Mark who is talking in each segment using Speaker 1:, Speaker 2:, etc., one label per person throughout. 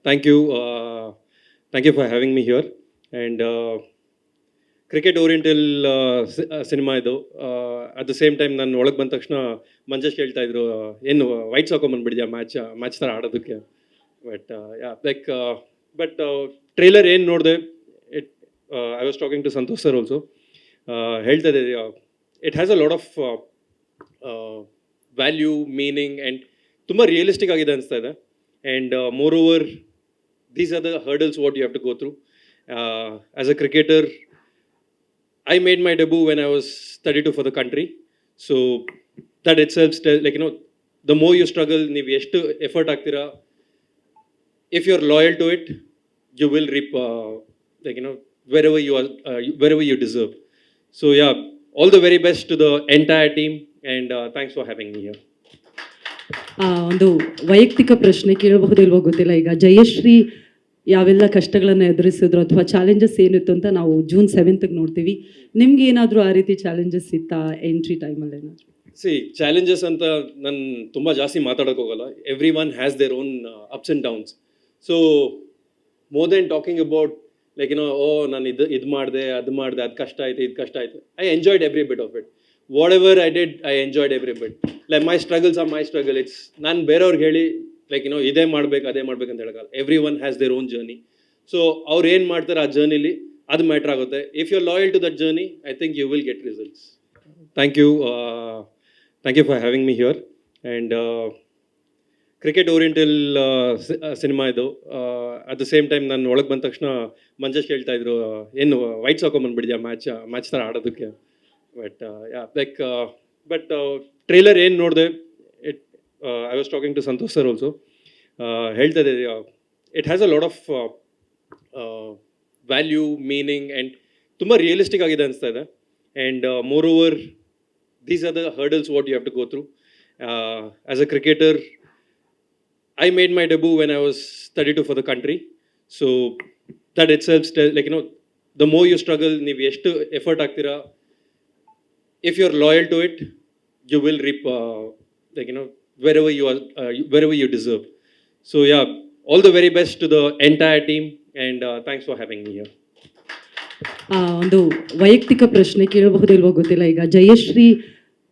Speaker 1: thank you. Uh, thank you for having me here. And uh, cricket oriental cinema ಇದು at the same time ನಾನು ಒಳಗೆ ಬಂದ ತಕ್ಷಣ ಮಂಜೇಶ್ ಹೇಳ್ತಾ ಇದ್ರು ಏನು ವೈಟ್ ಹಾಕೊಂಬಂದ್ಬಿಡಿದ್ಯಾ ಮ್ಯಾಚ್ ಮ್ಯಾಚ್ ಥರ ಆಡೋದಕ್ಕೆ but yeah like but trailer ಏನು ನೋಡಿದೆ it I was talking to Santosh sir also ಹೇಳ್ತಾ ಇದೆ it has a lot of value meaning and ತುಂಬ ರಿಯಲಿಸ್ಟಿಕ್ ಆಗಿದೆ ಅನಿಸ್ತಾ ಇದೆ And moreover these are the hurdles what you have to go through. Uh, as a cricketer, I made my debut when I was 32 for the country. So that itself, tell, like, you know, the more you struggle, ನೀವು ಎಷ್ಟು effort ಹಾಕ್ತೀರಾ if you're loyal to it, you will reap, uh, like, you know, wherever you are, uh, you- wherever you deserve. So yeah, all the very best to the entire team and uh, thanks for having me here.
Speaker 2: ಒಂದು ವೈಯಕ್ತಿಕ ಪ್ರಶ್ನೆ ಕೇಳಬಹುದಿಲ್ವೋ ಗೊತ್ತಿಲ್ಲ. ಈಗ ಜಯಶ್ರೀ ಯಾವೆಲ್ಲ ಕಷ್ಟಗಳನ್ನು ಎದುರಿಸಿದ್ರು ಅಥವಾ challenges ಏನಿತ್ತು ಅಂತ ನಾವು ಜೂನ್ ಸೆವೆಂತ್ಗೆ ನೋಡ್ತೀವಿ. ನಿಮ್ಗೆ ಏನಾದರೂ ಆ ರೀತಿ ಚಾಲೆಂಜಸ್ ಇತ್ತಾ ಎಂಟ್ರಿ ಟೈಮಲ್ಲಿ ಏನಾದರೂ?
Speaker 1: ಸಿ ಚಾಲೆಂಜಸ್ ಅಂತ ನಾನು ತುಂಬ ಜಾಸ್ತಿ ಮಾತಾಡೋಕೆ ಹೋಗಲ್ಲ. Every one has their own ups and downs so more than talking about like ಏನೋ ಓ ನಾನು ಇದು ಇದು ಮಾಡಿದೆ, ಅದು ಮಾಡಿದೆ, ಅದು ಕಷ್ಟ ಆಯಿತು, ಇದು ಕಷ್ಟ ಆಯ್ತು. I enjoyed every bit of it what I did I enjoyed every bit like my struggles or my struggle it's ನಾನು ಬೇರೆಯವ್ರಿಗೆ ಹೇಳಿ ಲೈಕ್ ಏನೋ ಇದೇ ಮಾಡ್ಬೇಕು, ಅದೇ ಮಾಡ್ಬೇಕು ಅಂತ ಹೇಳೋಕ್ಕಲ್ಲ every one has their own journey so ಅವ್ರು ಏನು ಮಾಡ್ತಾರೆ ಆ ಜರ್ನಿಲಿ ಅದು ಮ್ಯಾಟ್ರ್ ಆಗುತ್ತೆ. If you loyal to that journey I think you will get results thank you thank you for having me here and cricket oriental cinema ಇದು. At the same time ನಾನು ಒಳಗೆ ಬಂದ ತಕ್ಷಣ ಮಂಜೇಶ್ ಹೇಳ್ತಾ ಇದ್ರು, ಏನು ವೈಟ್ಸ್ ಹಾಕೊಂಬಂದ್ಬಿಡಿದ್ಯಾ ಮ್ಯಾಚ್ ಮ್ಯಾಚ್ ಥರ ಆಡೋದಕ್ಕೆ? But yeah like but trailer ಏನು ನೋಡಿದೆ it I was talking to Santosh sir also ಇದೆ it has a lot of value meaning and ತುಂಬ ರಿಯಲಿಸ್ಟಿಕ್ ಆಗಿದೆ ಅನಿಸ್ತಾ ಇದೆ and more over these are the hurdles what you have to go through. Uh, as a cricketer, I made my debut when I was 32 for the country. So that itself, tell, like you know, the more you struggle, ನೀವು ಎಷ್ಟು effort ಹಾಕ್ತೀರಾ if you're loyal to it, you will reap, uh, like you know, wherever you are, uh, wherever you deserve. So yeah, all the very best to the entire team, and uh, thanks for having me here.
Speaker 2: ಆ, ಒಂದು ವೈಯಕ್ತಿಕ ಪ್ರಶ್ನೆ ಕೇಳಬಹುದಿಲ್ವೋ ಗೊತ್ತಿಲ್ಲ. ಈಗ ಜಯಶ್ರೀ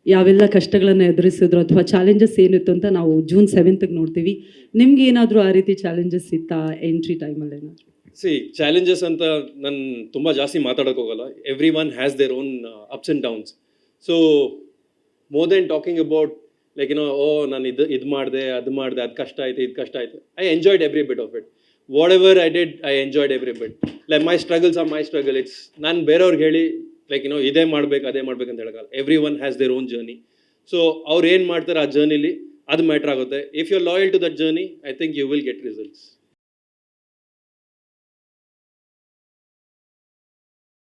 Speaker 2: ಯಾವೆಲ್ಲ ಕಷ್ಟಗಳನ್ನು ಎದುರಿಸಿದ್ರು ಅಥವಾ challenges ಏನಿತ್ತು ಅಂತ ನಾವು ಜೂನ್ ಸೆವೆಂತ್ಗೆ ನೋಡ್ತೀವಿ. ನಿಮ್ಗೆ ಏನಾದರೂ ಆ ರೀತಿ ಚಾಲೆಂಜಸ್ ಇತ್ತಾ ಎಂಟ್ರಿ ಟೈಮಲ್ಲಿ ಏನಾದರೂ?
Speaker 1: ಸಿ ಚಾಲೆಂಜಸ್ ಅಂತ ನಾನು ತುಂಬ ಜಾಸ್ತಿ ಮಾತಾಡೋಕ್ಕೋಗಲ್ಲ. Every one has their own ups and downs so more than talking about like ಏನೋ ಓ ನಾನು ಇದು ಇದು ಮಾಡಿದೆ, ಅದು ಮಾಡಿದೆ, ಅದು ಕಷ್ಟ ಆಯಿತು, ಇದು ಕಷ್ಟ ಆಯಿತು. I enjoyed every bit of it whatever I did I enjoyed every bit like my struggles or my struggle it's ನಾನು ಬೇರೆಯವ್ರಿಗೆ ಹೇಳಿ ಲೈಕ್ ಏನೋ ಇದೇ ಮಾಡಬೇಕು, ಅದೇ ಮಾಡ್ಬೇಕು ಅಂತ ಹೇಳೋಕ್ಕಲ್ಲ every one has their own journey so ಅವ್ರು ಏನು ಮಾಡ್ತಾರೆ ಆ ಜರ್ನಿಲಿ ಅದು ಮ್ಯಾಟ್ರ್ ಆಗುತ್ತೆ. If you loyal to that journey I think you will get results